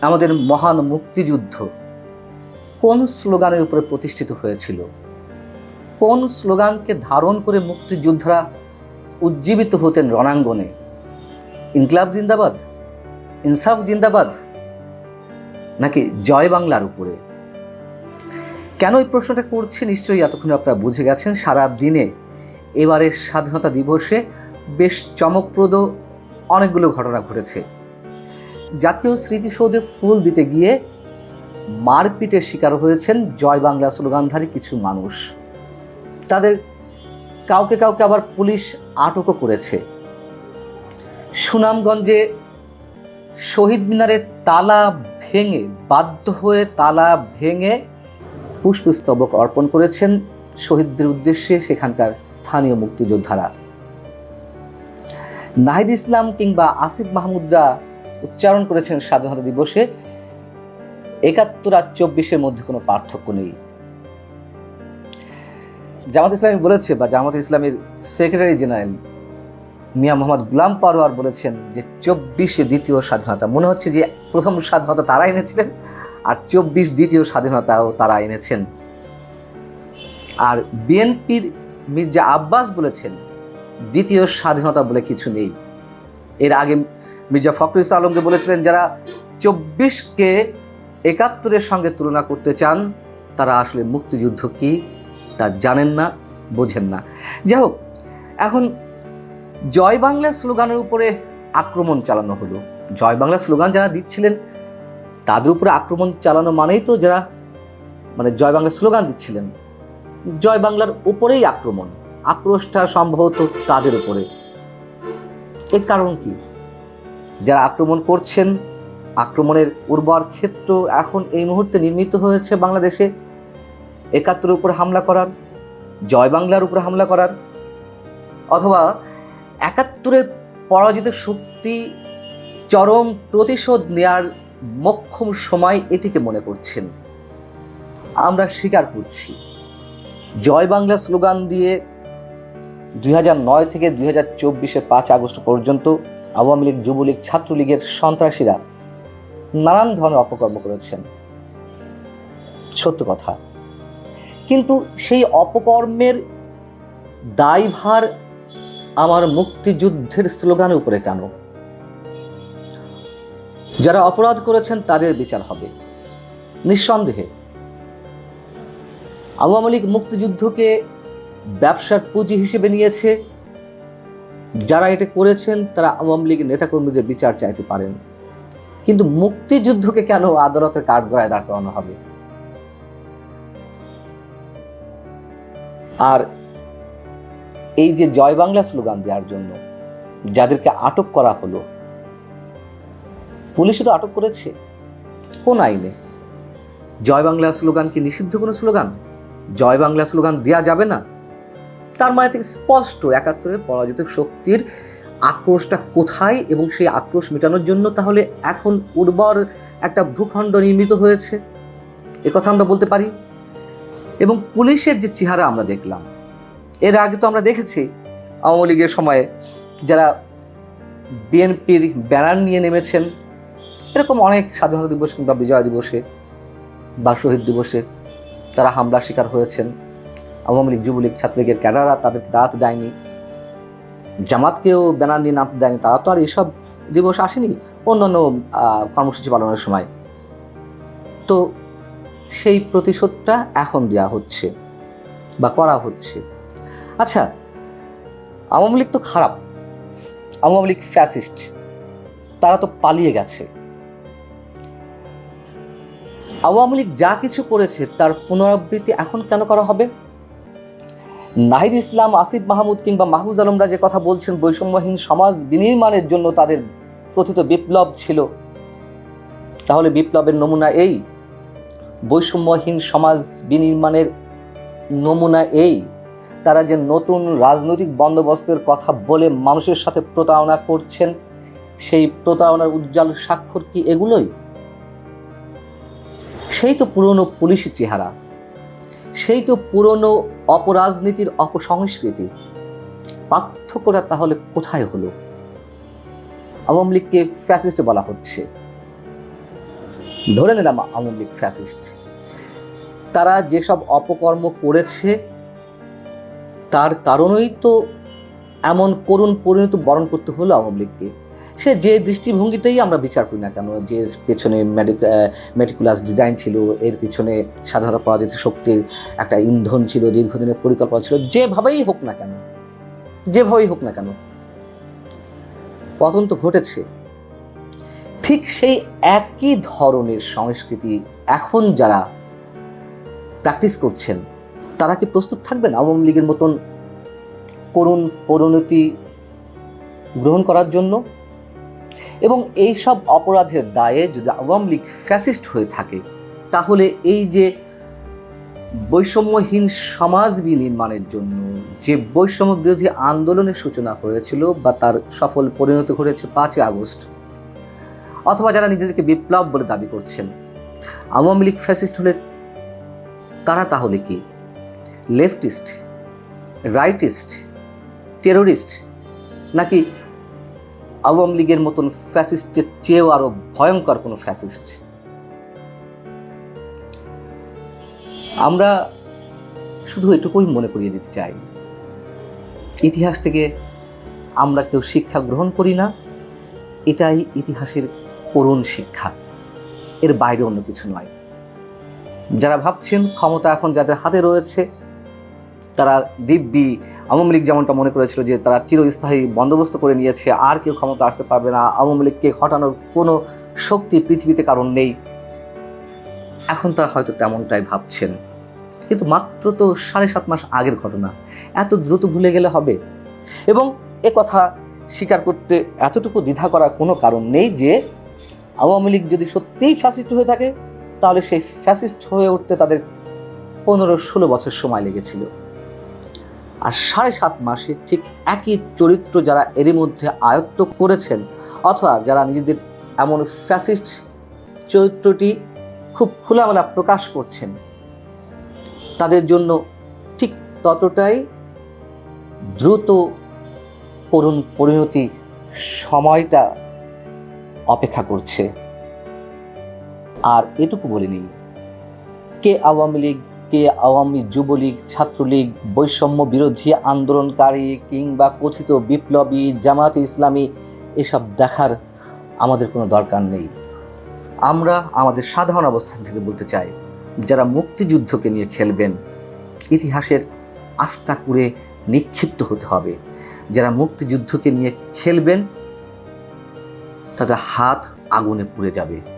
আমাদের মহান মুক্তিযুদ্ধ কোন স্লোগানের উপরে প্রতিষ্ঠিত হয়েছিল? কোন স্লোগানকে ধারণ করে মুক্তিযোদ্ধারা উজ্জীবিত হতেন রণাঙ্গনে? ইনকলাব জিন্দাবাদ? ইনসাফ জিন্দাবাদ? নাকি জয় বাংলার উপরে? কেন এই প্রশ্নটা করছি নিশ্চয়ই এতক্ষণ আপনারা বুঝে গেছেন, সারা দিনে এবারের স্বাধীনতা দিবসে বেশ চমকপ্রদ অনেকগুলো ঘটনা ঘটেছে। জাতীয় স্মৃতিসৌধে ফুল দিতে গিয়ে মারপিটের শিকার হয়েছেন জয় বাংলা স্লোগানধারী কিছু মানুষ। তাদের কাউকে কাউকে আবার পুলিশ আটকও করেছে। সুনামগঞ্জে শহীদ মিনারের তালা ভেঙে, বাধ্য হয়ে তালা ভেঙে পুষ্পস্তবক অর্পণ করেছেন শহীদদের উদ্দেশ্যে সেখানকার স্থানীয় মুক্তিযোদ্ধারা। নাহিদ ইসলাম কিংবা আসিফ মাহমুদরা উচ্চারণ করেছেন স্বাধীনতা দিবসে, একাত্তর আর চব্বিশের মধ্যে কোনো পার্থক্য নেই। জামাত ইসলামী বলেছে বা জামাত ইসলামের সেক্রেটারি জেনারেল মিয়া মোহাম্মদ গুলাম পারোয়ার বলেছেন যে চব্বিশে দ্বিতীয় স্বাধীনতা, মনে হচ্ছে যে প্রথম স্বাধীনতা তারা এনেছিলেন আর চব্বিশ দ্বিতীয় স্বাধীনতাও তারা এনেছেন। আর বিএনপির মির্জা আব্বাস বলেছেন, দ্বিতীয় স্বাধীনতা বলে কিছু নেই। এর আগে মির্জা ফখরুল ইসলাম আলমকে বলেছিলেন, যারা চব্বিশকে একাত্তরের সঙ্গে তুলনা করতে চান, তারা আসলে মুক্তিযুদ্ধ কি তা জানেন না, বোঝেন না। যাই হোক, এখন জয় বাংলা স্লোগানের উপরে আক্রমণ চালানো হলো। জয় বাংলা স্লোগান যারা দিচ্ছিলেন, তাদের উপরে আক্রমণ চালানো মানেই তো যারা মানে জয় বাংলা স্লোগান দিচ্ছিলেন, জয় বাংলার উপরেই আক্রমণ। আক্রোশটা সম্ভবত তাদের উপরে। এর কারণ কি? যারা আক্রমণ করছেন, আক্রমণের উর্বর ক্ষেত্র এখন এই মুহূর্তে নির্মিত হয়েছে বাংলাদেশে। একাত্তরের উপর হামলা করার, জয় বাংলার উপর হামলা করার, অথবা একাত্তরের পরাজিত শক্তি চরম প্রতিশোধ নেয়ার মক্ষম সময় এটিকে মনে করছেন। আমরা স্বীকার করছি। জয় বাংলা স্লোগান দিয়ে দুই নয় থেকে দুই হাজার চব্বিশের পাঁচ আগস্ট পর্যন্ত আওয়ামী লীগ, যুবলীগ, ছাত্রলীগের সন্ত্রাসীরা নানান ধরনের অপকর্ম করেছেন। সত্য কথা। কিন্তু সেই অপকর্মের দায়ভার আমার মুক্তিযুদ্ধের স্লোগানের উপরে কেন? যারা অপরাধ করেছেন তাদের বিচার হবে। নিঃসন্দেহে, আওয়ামী লীগ মুক্তিযুদ্ধকে ব্যবসার পুঁজি হিসেবে নিয়েছে যারা এটা করেছেন, তারা আওয়ামী লীগের নেতাকর্মীদের বিচার চাইতে পারেন। কিন্তু মুক্তিযুদ্ধকে কেন আদালতের কাঠগড়ায় দাঁড় করানো হবে? আর এই যে জয় বাংলা স্লোগান দেওয়ার জন্য যাদেরকে আটক করা হলো পুলিশে তো আটক করেছে। কোন আইনে? জয় বাংলা স্লোগান কি নিষিদ্ধ কোনো স্লোগান? জয় বাংলা স্লোগান দেওয়া যাবে না? তার মানে থেকে স্পষ্ট একাত্তরের পরাজিত শক্তির আক্রোশটা কোথায় এবং সেই আক্রোশ মেটানোর জন্য তাহলে এখন উর্বর একটা ভূখণ্ড নির্মিত হয়েছে। কথা আমরা বলতে পারি। এবং পুলিশের যে চেহারা আমরা দেখলাম, এর আগে তো আমরা দেখেছি আওয়ামী লীগের সময়ে যারা বিএনপির ব্যানার নিয়ে নেমেছেন, এরকম অনেক স্বাধীনতা দিবস কিংবা বিজয় দিবসে বা শহীদ দিবসে তারা হামলার শিকার হয়েছেন। আওয়ামী লীগ, যুবলীগ ছাত্রলীগের ক্যাডাররা তাদেরকে দাঁড়াতে দেয়নি। জামাতকেও ব্যানার নিয়ে নামতে দেয়নি, তারা তো আর এসব দিবস আসেনি অন্যান্য কর্মসূচি পালনের সময়। তো সেই প্রতিশোধটা এখন দেওয়া হচ্ছে বা করা হচ্ছে। আচ্ছা আওয়ামী লীগ তো খারাপ, আওয়ামী লীগ ফ্যাসিস্ট, তারা তো পালিয়ে গেছে। আওয়ামী লীগ যা কিছু করেছে তার পুনরাবৃত্তি এখন কেন করা হবে? নাহিদ ইসলাম, আসিফ মাহমুদ কিংবা মাহবুজ আলমরা যে কথা বলছেন, বৈষম্যহীন সমাজ বিনির্মাণের জন্য তাদের প্রথিত বিপ্লব ছিল। তাহলে বিপ্লবের নমুনা এই? বৈষম্যহীন সমাজ বিনির্মাণের নমুনা এই? তারা যে নতুন রাজনৈতিক বন্দোবস্তের কথা বলে মানুষের সাথে প্রতারণা করছেন, সেই প্রতারণার উজ্জ্বল স্বাক্ষর কি এগুলোই? সেই তো পুরনো পুলিশি চেহারা। সেই তো পুরনো অপরাজনীতির অপসংস্কৃতি। পার্থক্যটা তাহলে কোথায় হলো? আওয়ামী লীগকে ফ্যাসিস্ট বলা হচ্ছে। ধরে নিলাম আওয়ামী লীগ ফ্যাসিস্ট। তারা যেসব অপকর্ম করেছে, তার কারণেই তো এমন করুণ পরিণত বরণ করতে হলো আওয়ামী লীগকে। সে যে দৃষ্টিভঙ্গিতেই আমরা বিচার করি না কেন, যে পেছনে মেটিকুলাস ডিজাইন ছিল, এর পিছনে স্বাধীনতা পরাজিত শক্তির একটা ইন্ধন ছিল, দীর্ঘদিনের পরিকল্পনা ছিল, যেভাবেই হোক না কেন, যেভাবেই হোক না কেন পতন তো ঘটেছে। ঠিক সেই একই ধরনের সংস্কৃতি এখন যারা প্র্যাকটিস করছেন, তারা কি প্রস্তুত থাকবেন আওয়ামী লীগের মতন করুণ পরিণতি গ্রহণ করার জন্য? এবং এই সব অপরাধের দায়ে যদি আওয়ামী লীগ ফ্যাসিস্ট হয়ে থাকে, তাহলে এই যে বৈষম্যহীন সমাজ বিনির্মাণের জন্য যে বৈষম্য বিরোধী আন্দোলনের সূচনা হয়েছিল বা তার সফল পরিণত ঘটেছে পাঁচই আগস্ট, অথবা যারা নিজেদেরকে বিপ্লব বলে দাবি করছেন, আওয়ামী লীগ ফ্যাসিস্ট হলে তারা তাহলে কি? লেফটিস্ট, রাইটিস্ট, টেরোরিস্ট, নাকি আওয়ামী লীগের মতন ফ্যাসিস্টের চেয়েও আরও ভয়ঙ্কর কোনো ফ্যাসিস্ট। আমরা শুধু এটুকুই মনে করিয়ে দিতে চাই। ইতিহাস থেকে আমরা কেউ শিক্ষা গ্রহণ করি না, এটাই ইতিহাসের করুণ শিক্ষা। এর বাইরে অন্য কিছু নয়। যারা ভাবছেন ক্ষমতা এখন যাদের হাতে রয়েছে তারা দিব্যি। আওয়ামী লীগ যেমনটা মনে করেছিল যে তারা চিরস্থায়ী বন্দোবস্ত করে নিয়েছে, আর কেউ ক্ষমতা আসতে পারবে না। আওয়ামী লীগকে হটানোর কোনো শক্তি পৃথিবীতে কারণ নেই। এখন তারা হয়তো তেমনটাই ভাবছেন। কিন্তু মাত্র তো সাড়ে সাত মাস আগের ঘটনা। এত দ্রুত ভুলে গেলে হবে? এবং এ কথা স্বীকার করতে এতটুকু দ্বিধা করার কোনো কারণ নেই যে আওয়ামী লীগ যদি সত্যিই ফ্যাসিস্ট হয়ে থাকে, তাহলে সেই ফ্যাসিস্ট হয়ে উঠতে তাদের পনেরো ষোলো বছর সময় লেগেছিল। আর সাড়ে সাত মাসে ঠিক একই চরিত্র যারা এরই মধ্যে আয়ত্ত করেছেন অথবা যারা নিজেদের এমন ফ্যাসিস্ট চরিত্রটি খুব খোলামেলা প্রকাশ করছেন, তাদের জন্য ঠিক ততটাই দ্রুত করুণ পরিণতি সময়টা অপেক্ষা করছে। আর এটুকু বলিনি, কে আওয়ামী লীগ কে আওয়ামী যুবলীগ, ছাত্রলীগ, বৈষম্য বিরোধী আন্দোলনকারী কিংবা কথিত বিপ্লবী, জামাত ইসলামী, এসব দেখার আমাদের কোনো দরকার নেই। আমরা আমাদের সাধারণ অবস্থান থেকে বলতে চাই, যারা মুক্তিযুদ্ধকে নিয়ে খেলবেন, ইতিহাসের আস্থা করে নিক্ষিপ্ত হতে হবে। যারা মুক্তিযুদ্ধকে নিয়ে খেলবেন, তাদের হাত আগুনে পুড়ে যাবে।